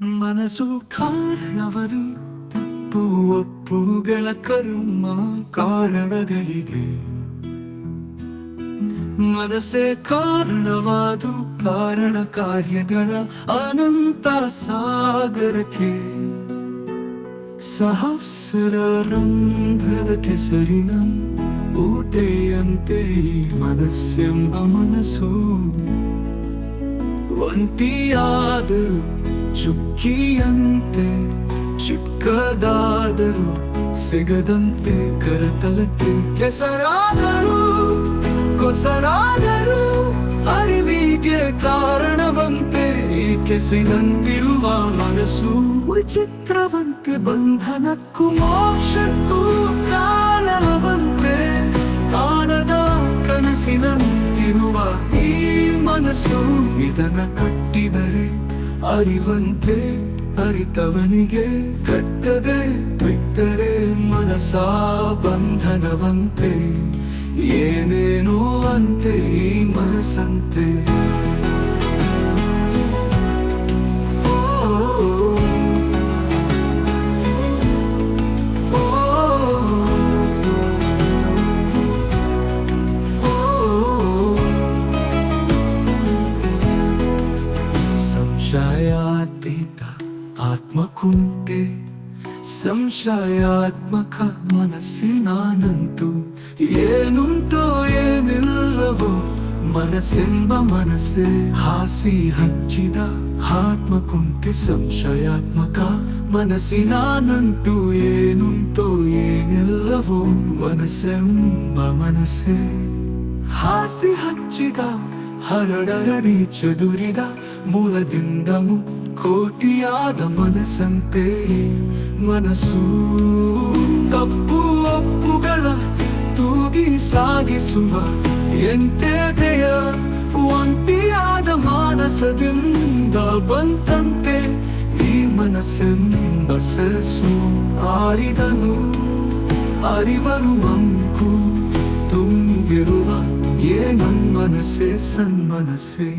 ಮನಸ್ಸು ಕಾರಣವರು ತಪ್ಪು ಒಪ್ಪುಗಳ ಕಾರಣಗಳಿದೆ ಕಾರಣಗಳಿಗೆ. ಮನಸ್ಸೇ ಕಾರಣವಾದು ಕಾರಣ ಕಾರ್ಯಗಳ ಅನಂತ ಸಾಗರಕ್ಕೆ. ಸಹಸ್ರ ರಂಧ್ರದ ಕೆಸರಿನ ಊಟೆಯಂತೆ ಮನಸ್ಸೆಂಬ ಮನಸ್ಸು. ಒಂಟಿಯಾದರು ಚುಕ್ಕಿಯಂತೆ, ಚಿಕ್ಕದಾದರೂ ಸಿಗದಂತೆ ಕರತಲತೆ. ಕೆಸರಾದರೂ, ಕೊಸರಾದರೂ ಅರಿವಿಗೆ ಕಾರಣವಂತೆ ಈ ಕೆಸಿನಂತಿರುವ ಮನಸ್ಸು ವಿಚಿತ್ರವಂತೆ, ಬಂಧನಕ್ಕೂ ಮೋಕ್ಷಕ್ಕೂ ಕಾರಣವಂತೆ, ಕಾಣದ ಕನಸಿನಂತಿರುವ ಈ ಮನಸ್ಸು ಇದನ್ನ ಕಟ್ಟಿದರೆ. ಅರಿವಂತೆ ಅರಿತವನಿಗೆ ಕಟ್ಟದೆ ಬಿಟ್ಟರೆ ಮನಸಾ ಬಂಧನವಂತೆ ಏನೇನೋ ಅಂತೆ ಈ ಮನಸ್ಸಂತೆ ಸಂಶಯಾತೀತ ಆತ್ಮಕುಂಟೆ ಸಂಶಯಾತ್ಮಕ ಮನಸ್ಸಿನಾನಂಟು ಏನುಂಟೋ ಏನಿಲ್ಲವೋ ಮನಸ್ಸೆಂಬ ಮನಸ್ಸೇ ಹಾಸಿ ಹಚ್ಚಿದ ಆತ್ಮಕುಂಟೆ ಸಂಶಯಾತ್ಮಕ ಮನಸ್ಸಿನಾನಂಟು ಏನುಂಟೋ ಏನಿಲ್ಲವೋ ಮನಸ್ಸೆಂಬ ಮನಸ್ಸೇ ಹಾಸಿ ಹಚ್ಚಿದ ಹರಡರಡಿ ಚದುರಿದ ಮೂಲದಿಂದ ಕೋಟಿಯಾದ ಮನಸ್ಸಂತೆ. ಮನಸ್ಸು ತಪ್ಪು ಒಪ್ಪುಗಳ ತೂಗಿ ಸಾಗಿಸುವ ಎಂತೆದೆಯ ಒಂಟಿಯಾದ ಮಾನಸದಿಂದ ಬಂತಂತೆ ಈ ಮನಸ್ಸೆಂಬ ಸೆಸು ಆರಿದನು. ಅರಿವರು ಮಂಕು ತುಂಬಿರುವ ಏನನ್ ಮನಸ್ಸೇ ಸನ್ಮನಸ್ಸೇ